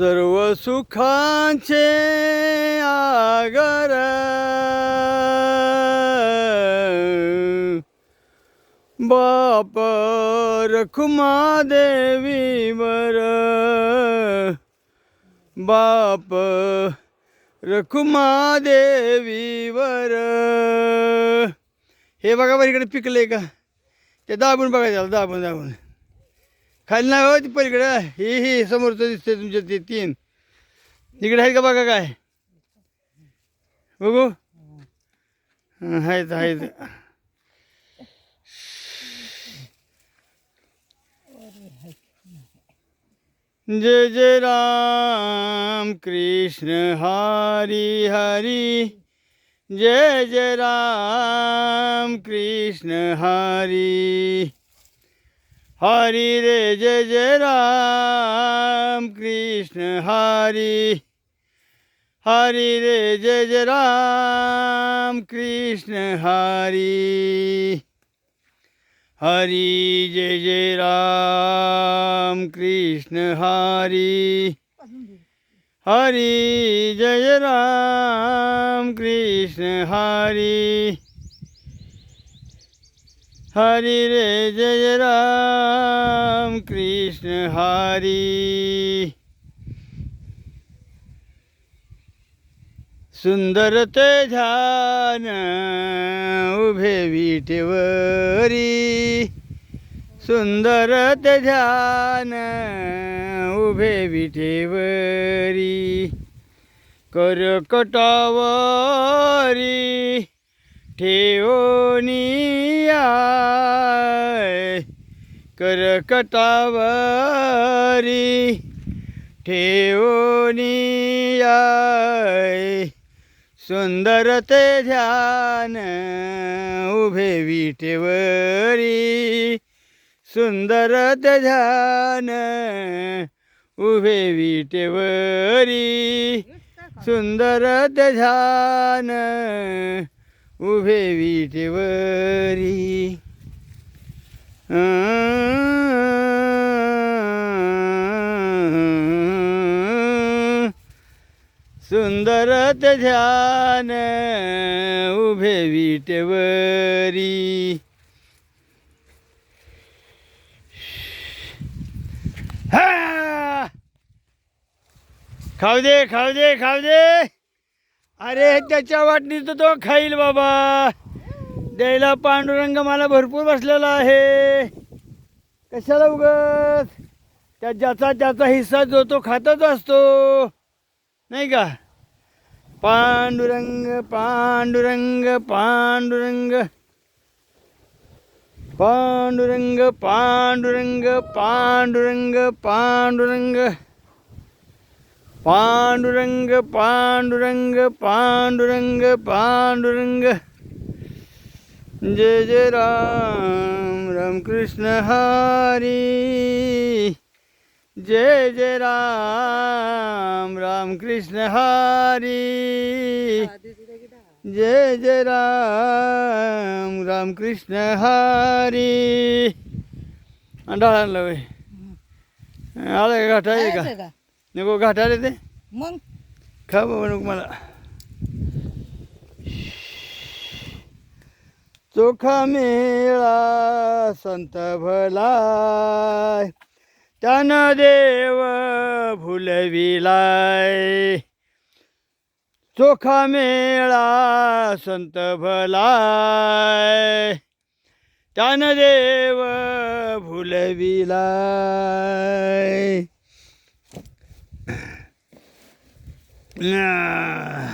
सर्व सुखांचे आगर. बाप रखुमा देवीवर. बाप रखुमा देवीवर. हे बघा बरं इकडे का? ते दाबून बघा त्याला दाबून दाबून. खाली ना हो ती पलीकडं. ही ही समोरचं दिसतंय तुमच्या ते तीन. इकडे आहे का बघा काय? बघू. आहेत आहेत. जय जय राम कृष्ण हरी हरी. जय जय राम कृष्ण हरी. હરિ રે જય જય રામ કૃષ્ણ હરિ હરિ રે જય જય રામ કૃષ્ણ હરિ હરિ જય જય રામ કૃષ્ણ હરિ હરિ જય રામ કૃષ્ણ હરિ હરિ રે જય રામ કૃષ્ણ હરી સુંદર તે ધ્યાન ઉભે વિટેવરી સુંદર તે ધ્યાન ઉભે વિટેવરી કર કટાવરી ठेवनिया करकटावरी ठेवनिया सुंदरते ध्यान उभे विठेवरी सुंदरत ध्यान उभे विटेवरी. सुंदरत ध्यान उभे विटेवरी सुंदर ते ध्यान उभे विटेवरी हा! खाऊ दे खाऊ दे खाऊ दे अरे त्याच्या वाटणीचं तो खाईल बाबा. द्यायला पांडुरंग मला भरपूर बसलेला आहे. कशाला उगत त्या ज्याचा त्याचा हिस्सा जो तो खातच असतो. नाही का? पांडुरंग पांडुरंग पांडुरंग. पांडुरंग पांडुरंग पांडुरंग पांडुरंग. પાંડુરંગ પાંડુરંગ પાંડુરંગ પાંડુરંગ જય જય રામ રામ કૃષ્ણ હરી જય જય રામ રામ કૃષ્ણ હરી જય જય રામ રામ કૃષ્ણ હરી અંડાળા લવે આલે ઘાટા नको घाटा आले ते. मग? खा बाबा नको मला. चोखा मेळा संत भलाय. त्यानं देव भुलविलाय. चोखा मेळा संत भलाय. त्यानं देव भुलविलाय. Yeah.